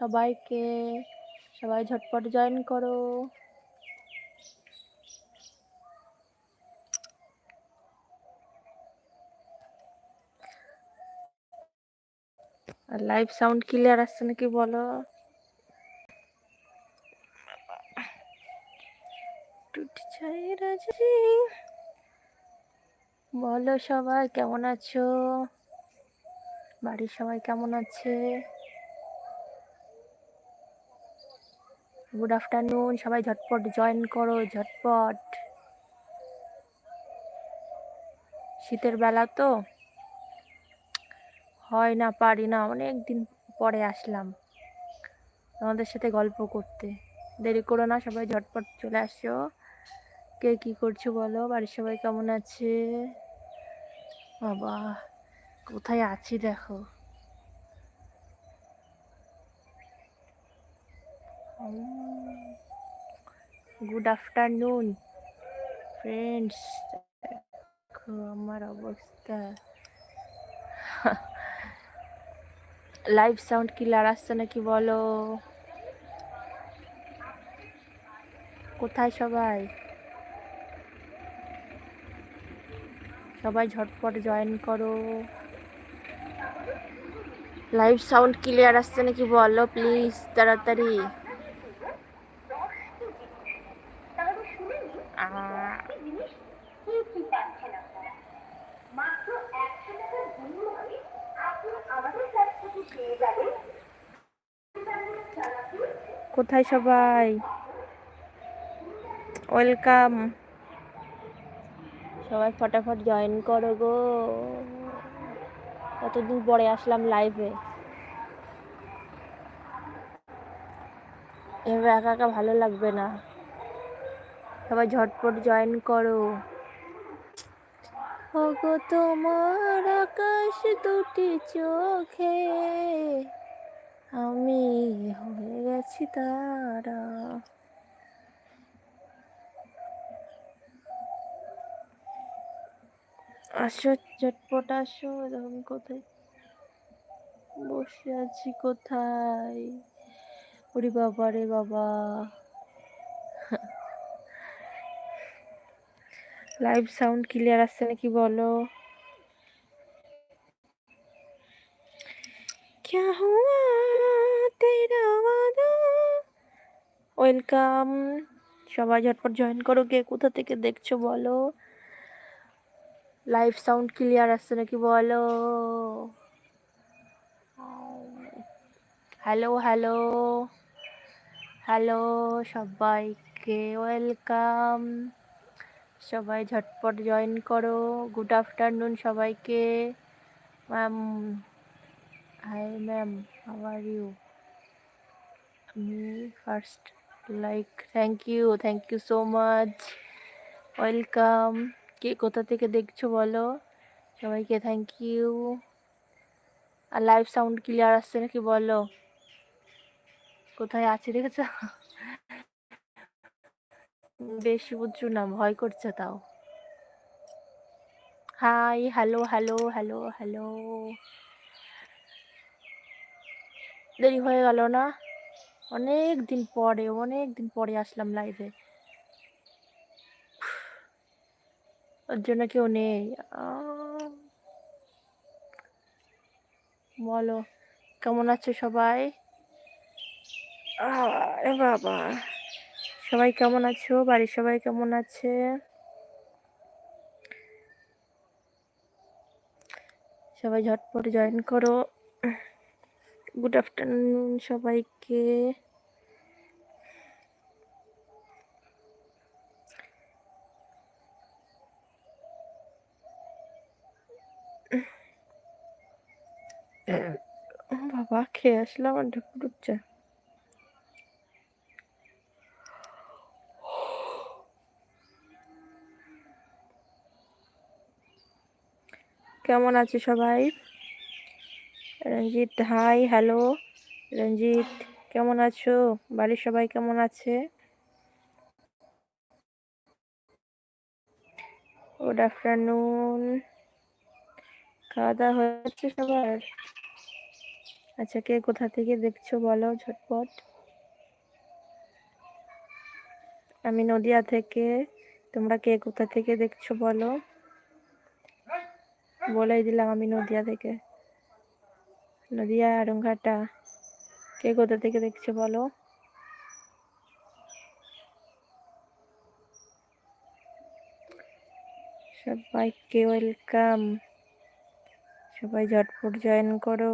সবাইকে সবাই ঝটপট জয়েন করো। আর লাইভ সাউন্ড ক্লিয়ার আসছে নাকি বলো? বলো সবাই কেমন আছো? বাড়ির সবাই কেমন আছে? গুড আফটারনুন সবাই ঝটপট জয়েন করো, ঝটপট। শীতের বেলা তো। হয় না, পারি না অনেক দিন পরে আসলাম। তোমাদের সাথে গল্প করতে। দেরি করো না, সবাই ঝটপট চলে আসো। কে কি করছ বলো? বাড়ির সবাই কেমন আছে? বাবা, কোথায় আছি দেখো। গুড আফটারনুন ফ্রেন্ডস দেখো, আমার অবস্থা। লাইভ সাউন্ড ক্লিয়ার আসছে নাকি বলো? কোথায় সবাই? সবাই ঝটপট জয়েন করো। লাইভ সাউন্ড ক্লিয়ার আসছে নাকি বলো প্লিজ তাড়াতাড়ি। কোথায় সবাই? ওয়েলকাম সবাই ফটাফট জয়েন করো গো। কতদিন পরে আসলাম লাইভে এভাবে একা একা ভালো লাগবে না। সবাই ঝটপট জয়েন করো। ওগো, তোমার আকাশ দুটি চোখে। আমি হয়ে গেছি তারা আসো ঝটপট আসো এরকম কোথায় বসে আছি কোথায় ওরে বাবা রে বাবা লাইভ সাউন্ড ক্লিয়ার আসছে নাকি বলো क्या हुआ ওয়েলকাম সবাই ঝটপট জয়েন করো কে কোথা থেকে দেখছ বলো। লাইভ সাউন্ড ক্লিয়ার আসছে নাকি বলো। হ্যালো হ্যালো হ্যালো সবাইকে ওয়েলকাম সবাই ঝটপট জয়েন করো। গুড আফটারনুন সবাইকে। Ma'am hi ma'am are you আমি first like thank you thank you so much welcome কে কোথা থেকে দেখছ বলো? সবাইকে থ্যাংক ইউ আর লাইভ সাউন্ড ক্লিয়ার আসছে নাকি বলো? কোথায় আছে দেখেছ? বেশি, বুঝছ না, ভয় করছে তাও। Hi hello hello hello hello দেরি হয়ে গেল না? অনেক দিন পরে অনেক দিন পরে আসলাম লাইভে ওর জন্য কেউ নেই। বলো, কেমন আছো সবাই? আরে বাবা, সবাই কেমন আছো? বাড়ির সবাই কেমন আছে? সবাই ঝটপট জয়েন করো। গুড আফটারনুন সবাইকে। বাবা খেয়ে আসলাম আর ঢুকু ঢুকছে কেমন আছে সবাই? রঞ্জিত, হাই, হ্যালো। রঞ্জিত, কেমন আছো? বাড়ির সবাই কেমন আছে? গুড আফটারনুন খাওয়া দাওয়া হয়েছে সবার? আচ্ছা কে কোথা থেকে দেখছ বলো ঝটপট। আমি নদিয়া থেকে। তোমরা কে কোথা থেকে দেখছ বলো? বলেই দিলাম আমি নদিয়া থেকে। নদিয়া আরংঘাটা কে কোথা থেকে দেখছ বলো? সবাইকে ওয়েলকাম। সবাই ঝটপট জয়েন করো।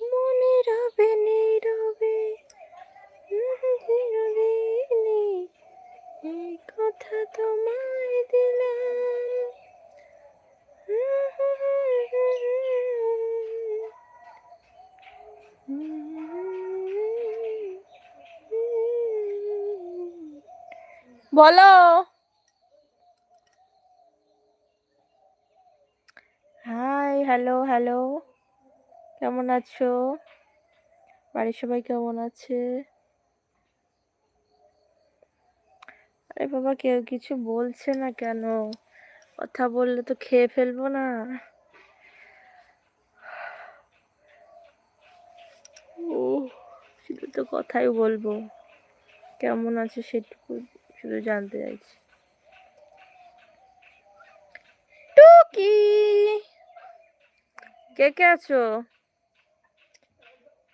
মনে রবে, নীরবে চিরদিনই এই কথা তোমায় দিলাম। বলো। Hi hello hello. কেমন আছো? বাড়ির সবাই কেমন আছে? আরে বাবা, কেউ কিছু বলছে না কেন? কথা বললে তো খেয়ে ফেলব না। ও শুধু তো কথাই বলব। কেমন আছে সেটুকু শুধু জানতে চাইছি। টুকি! কে কে আছো?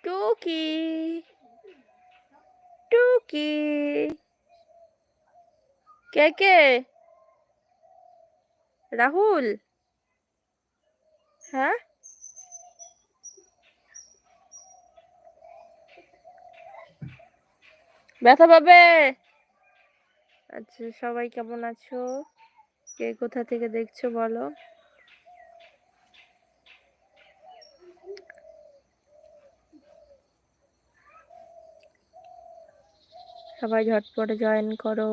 টুকি! টুকি! কে কে? রাহুল? হ্যাঁ? ব্যথা পাবে? আচ্ছা সবাই কেমন আছো? কে কোথা থেকে দেখছ বলো? সবাই ঝটপট জয়েন করো।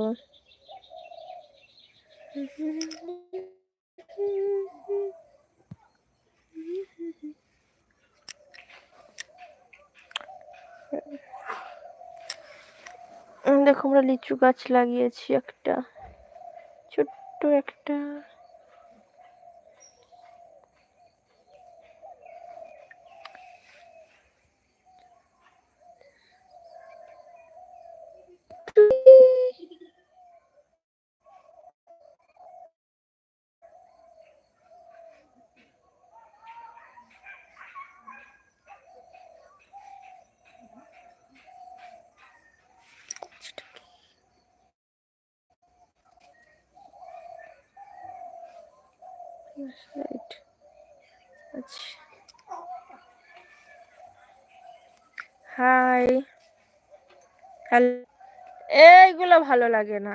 দেখো আমরা লিচু গাছ লাগিয়েছি একটা ছোট্ট একটা। রাইট আচ্ছা হাই হ্যালো এইগুলো ভালো লাগে না।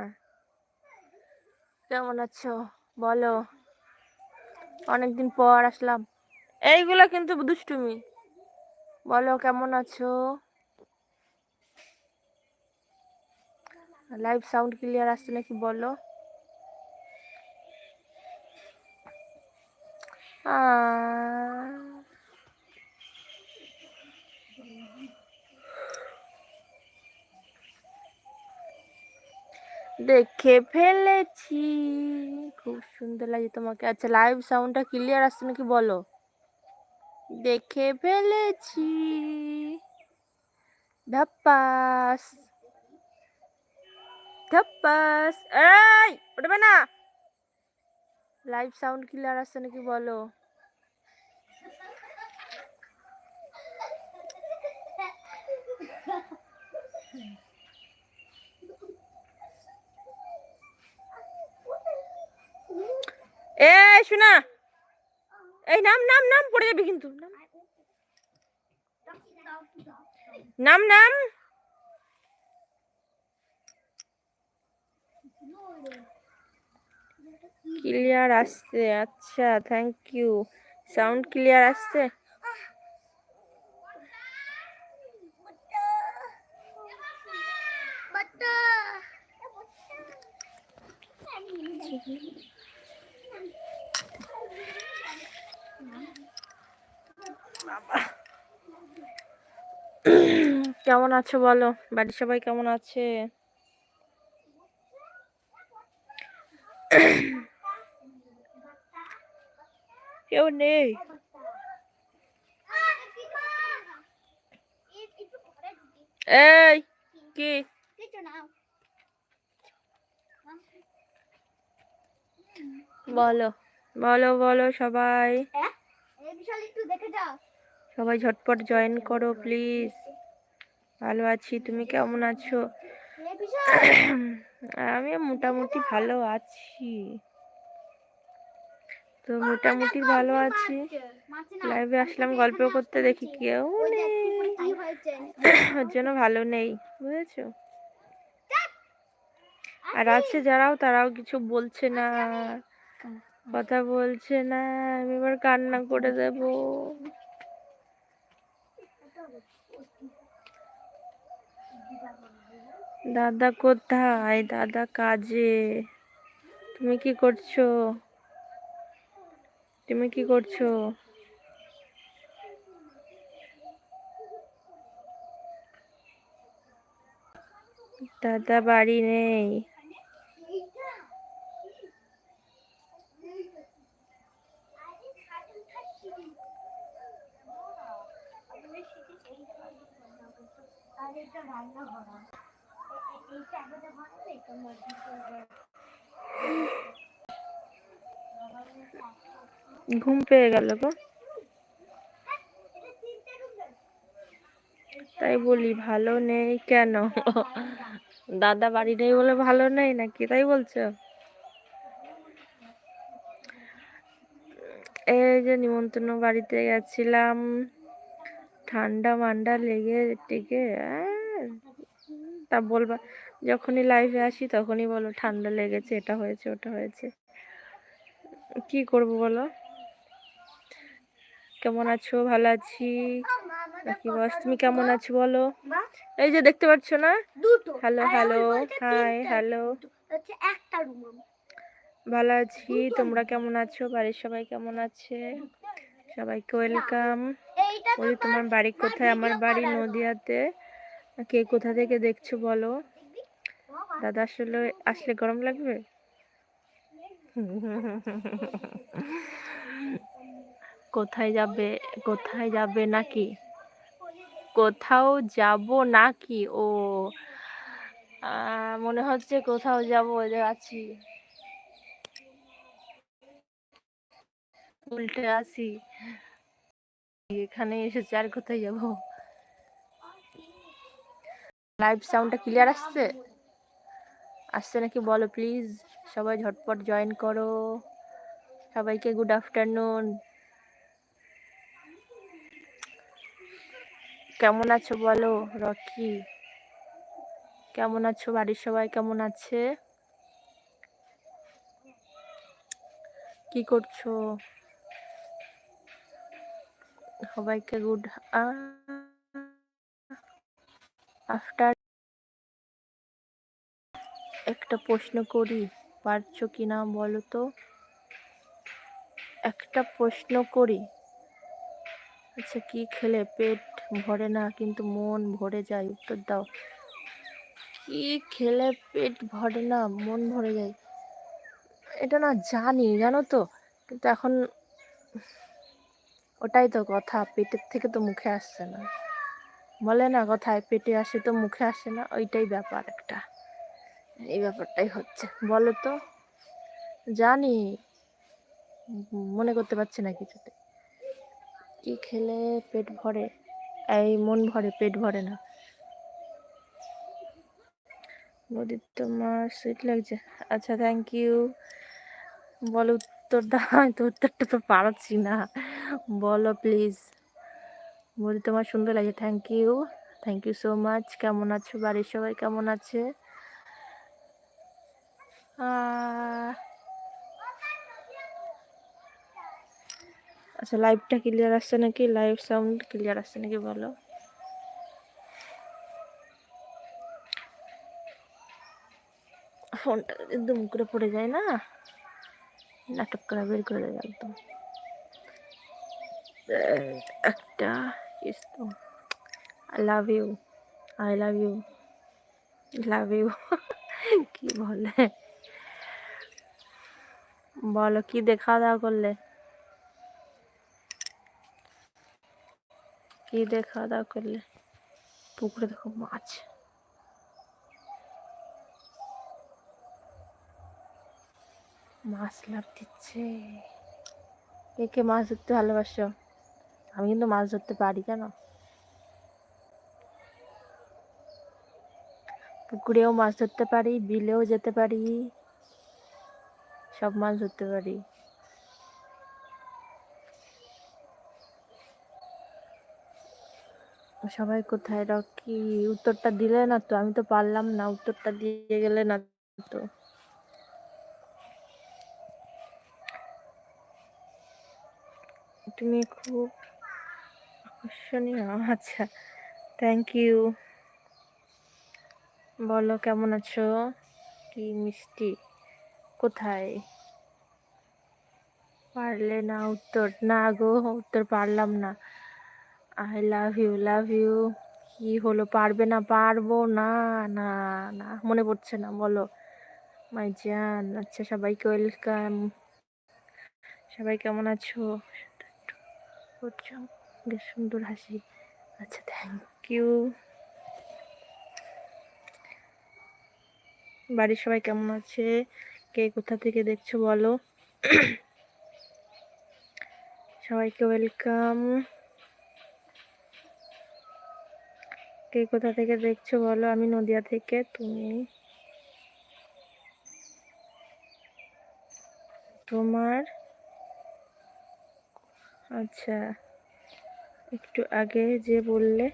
কেমন আছো? বলো। অনেকদিন পর আসলাম। এইগুলো কিন্তু দুষ্টুমি। বলো, কেমন আছো? লাইভ সাউন্ড ক্লিয়ার আসছে নাকি বলো? দেখে ফেলেছি। খুব সুন্দর লাগে তোমাকে। আচ্ছা লাইভ সাউন্ডটা ক্লিয়ার আসছে নাকি বলো? দেখে ফেলেছি। ধাপ্পাস। ধাপ্পাস। এই উঠবে না। লাইভ সাউন্ড ক্লিয়ার আসছে নাকি বলো? এই, শোনা। এই, নাম নাম নাম, পড়ে যাবি কিন্তু। নাম। নাম ক্লিয়ার আসছে আচ্ছা থ্যাংক ইউ সাউন্ড ক্লিয়ার আসছে? কেমন আছো বলো? বাড়ির সবাই কেমন আছে? কেউ নেই। এই কি? বলো বলো বলো সবাই। সবাই ঝটপট জয়েন করো প্লিজ ভালো আছি, তুমি কেমন আছো? আমি মোটামুটি ভালো আছি। তো মোটামুটি ভালো আছি। লাইভে আসলাম গল্প করতে দেখি, কেউ নেই। ওর জন্য ভালো নেই, বুঝেছ? আর আছে যারাও, তারাও কিছু বলছে না, কথা বলছে না। আমি এবার কান্না করে দেব। দাদা কোথায়? দাদা কাজে। তুমি কি করছ? তুমি কি করছ? দাদা বাড়ি নেই। ঘুম পেয়ে গেল গো। তাই বলি, ভালো নেই কেন? দাদা বাড়ি নেই বলে ভালো নেই নাকি, তাই বলছো? এই যে নিমন্ত্রণ বাড়িতে গেছিলাম। ঠান্ডা মান্ডা লেগে টেগে তা বলবা যখনই লাইভে আসি তখনই বলো ঠান্ডা লেগেছে এটা হয়েছে ওটা হয়েছে। কি করব বলো? কেমন আছো? ভালো আছি? নাকি বস তুমি কেমন আছো বলো? এই যে দেখতে পাচ্ছ না? হ্যালো হ্যালো হাই হ্যালো ভালো আছি তোমরা কেমন আছো? বাড়ির সবাই কেমন আছে? সবাইকে ওয়েলকাম বলি তোমার বাড়ি কোথায়? আমার বাড়ি নদিয়াতে। কে কোথা থেকে দেখছ বলো? দাদা আসলে আসলে গরম লাগবে? কোথায় যাবে? কোথায় যাবে নাকি? কোথাও যাব নাকি? ও মনে হচ্ছে কোথাও যাব ওই আছি। উল্টে আসি এখানে এসেছি, আর কোথায় যাব? লাইভ সাউন্ডটা ক্লিয়ার আসছে? আসছে নাকি বলো প্লিজ সবাই ঝটপট জয়েন করো। সবাইকে গুড আফটারনুন কেমন আছো বলো, রকি? কেমন আছো বাড়ির সবাই, কেমন আছে? কি করছ? সবাইকে গুড আফটার একটা প্রশ্ন করি, পারছ কি না বলো তো? একটা প্রশ্ন করি। আচ্ছা কি খেলে? পেট ভরে না, কিন্তু মন ভরে যায়, উত্তর দাও। কি খেলে পেট ভরে না, মন ভরে যায়? এটা না জানি, জানো তো? কিন্তু এখন ওটাই তো কথা, পেটের থেকে তো মুখে আসছে না। বলে না কথায়, পেটে আসে তো মুখে আসে না, ওইটাই ব্যাপার একটা। এই ব্যাপারটাই হচ্ছে। বলো তো, জানি, মনে করতে পারছি না কিছুতে। কি খেলে পেট ভরে? এই মন ভরে, পেট ভরে না। নদীর তোমার সুইট লাগছে। আচ্ছা থ্যাংক ইউ বলো উত্তর দাও তো উত্তরটা তো পারছি না। বলো প্লিজ বলি তোমার সুন্দর লাগে thank you thank you so much কেমন আছো? বাড়ির সবাই কেমন আছে? আচ্ছা লাইভটা ক্লিয়ার আসছে নাকি? লাইভ সাউন্ড ক্লিয়ার আসছে নাকি বলো? ফোনটা যদি করে পড়ে যায় না, নাটক করা বের করে দেয় একদম। একটা kiss I love you I love you love you কি বলে? বলো, কি খাওয়া দাওয়া করলে? কি খাওয়া দাওয়া করলে? পুকুরে দেখো মাছ। মাছ লাভ দিচ্ছে। কে কে মাছ ধরতে ভালোবাসো। আমি কিন্তু মাছ ধরতে পারি, কেন? পুকুরেও মাছ ধরতে পারি, বিলেও যেতে পারি, সব মাছ ধরতে পারি। সবাই কোথায়? রকি, উত্তরটা দিলে না তো? আমি তো পারলাম না, উত্তরটা দিয়ে গেলে না তো? তুমি খুব আকর্ষণীয়। আচ্ছা থ্যাংক ইউ বলো, কেমন আছো? কি মিষ্টি? কোথায়? পারলে না উত্তর। না গো, উত্তর পারলাম না। I love you love you কি হলো, পারবে না? পারব না না না। মনে পড়ছে না, বলো। মাই জান আচ্ছা সবাইকে ওয়েলকাম সবাই কেমন আছো? বেশ সুন্দর হাসি। আচ্ছা থ্যাংক ইউ বাড়ির সবাই কেমন আছে? কে কোথা থেকে দেখছ বলো? সবাইকে ওয়েলকাম কে কোথা থেকে দেখছ বলো? আমি নদিয়া থেকে, তুমি? তোমার? আচ্ছা। একটু আগে যে বললে।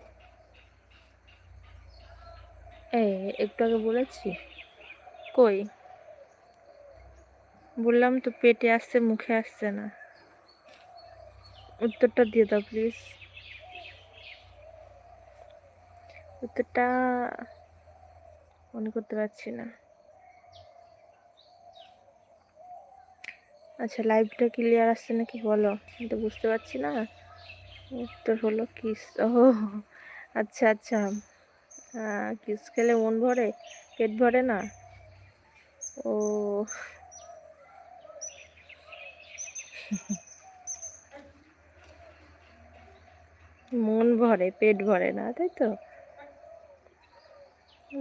এ একটু আগে বলেছি? কই? বললাম তো পেটে আসছে, মুখে আসছে না। উত্তরটা দিয়ে দাও প্লিজ। উত্তরটা মনে করতে পারছি না। আচ্ছা লাইভটা ক্লিয়ার আসছে নাকি বলো? আমি তো বুঝতে পারছি না। উত্তর হলো কিস। ও আচ্ছা আচ্ছা। কিস খেলে মন ভরে? পেট ভরে না? ও মন ভরে, পেট ভরে না, তাই তো?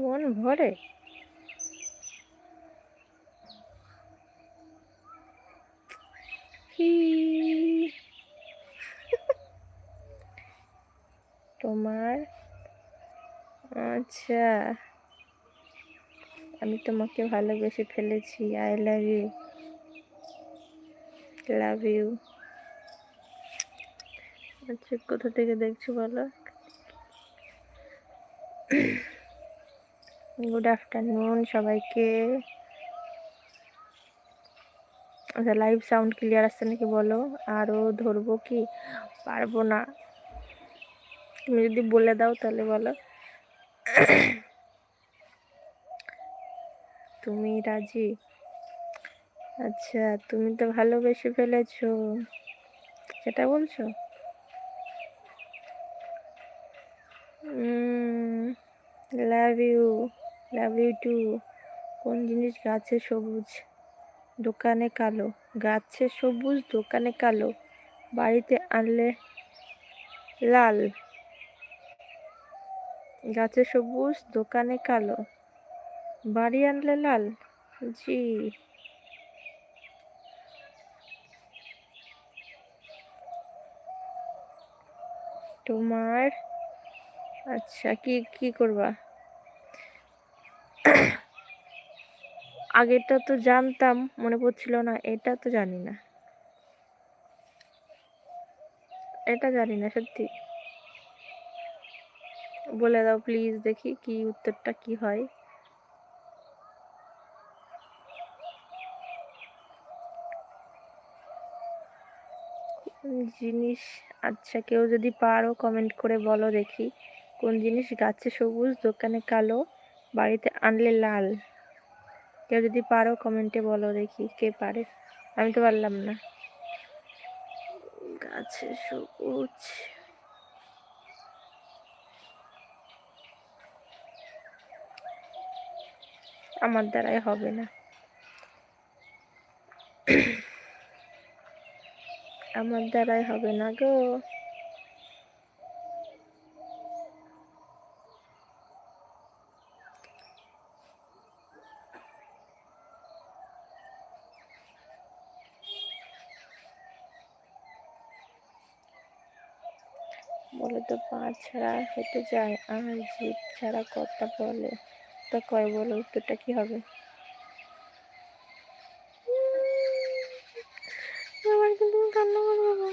মন ভরে? হি। তোমার? আচ্ছা। আমি তোমাকে ভালোবেসে ফেলেছি। I love you love you আচ্ছা কোথা থেকে দেখছ বলো? গুড আফটারনুন সবাইকে। আচ্ছা লাইভ সাউন্ড ক্লিয়ার আসছে নাকি বলো? আরও ধরবো কি? পারব না। তুমি যদি বলে দাও তাহলে বলো। তুমি রাজি? আচ্ছা তুমি তো ভালোবেসে ফেলেছো। সেটা বলছো? Love you love you too কোন জিনিস গাছে সবুজ, দোকানে কালো? গাছে সবুজ, দোকানে কালো। বাড়িতে আনলে লাল। গাছে সবুজ, দোকানে কালো। বাড়ি আনলে লাল? জি। তোমার? আচ্ছা কি কি করবা? আগেরটা তো জানতাম, মনে পড়ছিল না, এটা তো জানি না। এটা জানি না, সত্যি। বলে দাও প্লিজ দেখি কি উত্তরটা কি হয়। জিনিস আচ্ছা কেউ যদি পারো কমেন্ট করে বলো দেখি। কোন জিনিস গাছে সবুজ, দোকানে কালো, বাড়িতে আনলে লাল? কেউ যদি পারো কমেন্টে বলো দেখি কে পারে। আমি তো পারলাম না। গাছে সবুজ। আমার দ্বারাই হবে না। আমার দ্বারাই হবে না গো। বলে তো পা ছাড়া হেঁটে যায় আর জিভ ছাড়া কথা বলে। তা কয় বলে উত্তরটা কি হবে? এবার কিন্তু কান্না করব না।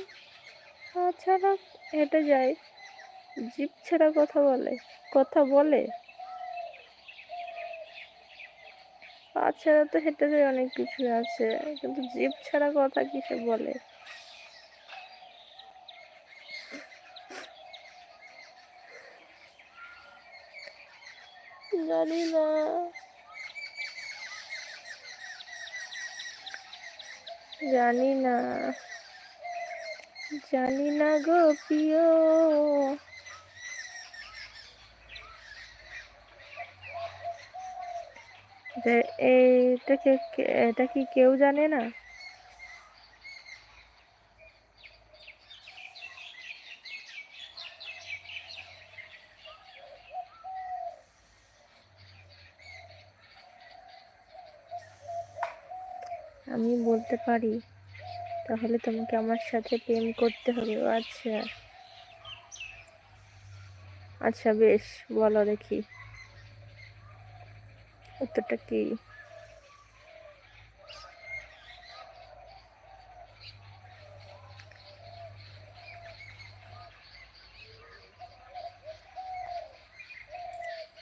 পা ছাড়া হেঁটে যায় জিভ ছাড়া কথা বলে। কথা বলে? পা ছাড়া তো হেঁটে যায় অনেক কিছু আছে। কিন্তু জিভ ছাড়া কথা কিসে বলে? জানি না জানি না জানি না গো প্রিয়। যে এইটাকে এটা কি কেউ জানে না? বলতে পারি। তাহলে তোমাকে আমার সাথে প্রেম করতে হবে আচ্ছা। আচ্ছা বেশ, বলো দেখি। উত্তরটা কি?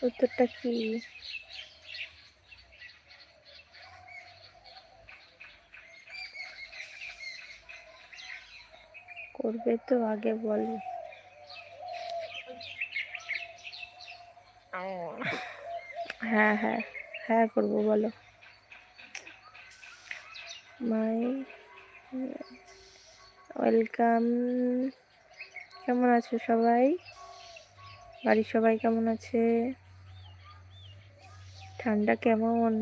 উত্তরটা কি? করবে তো আগে বলো। হ্যাঁ হ্যাঁ হ্যাঁ করব, বলো। My, welcome. কেমন আছো সবাই? বাড়ির সবাই কেমন আছে? ঠান্ডা কেমন?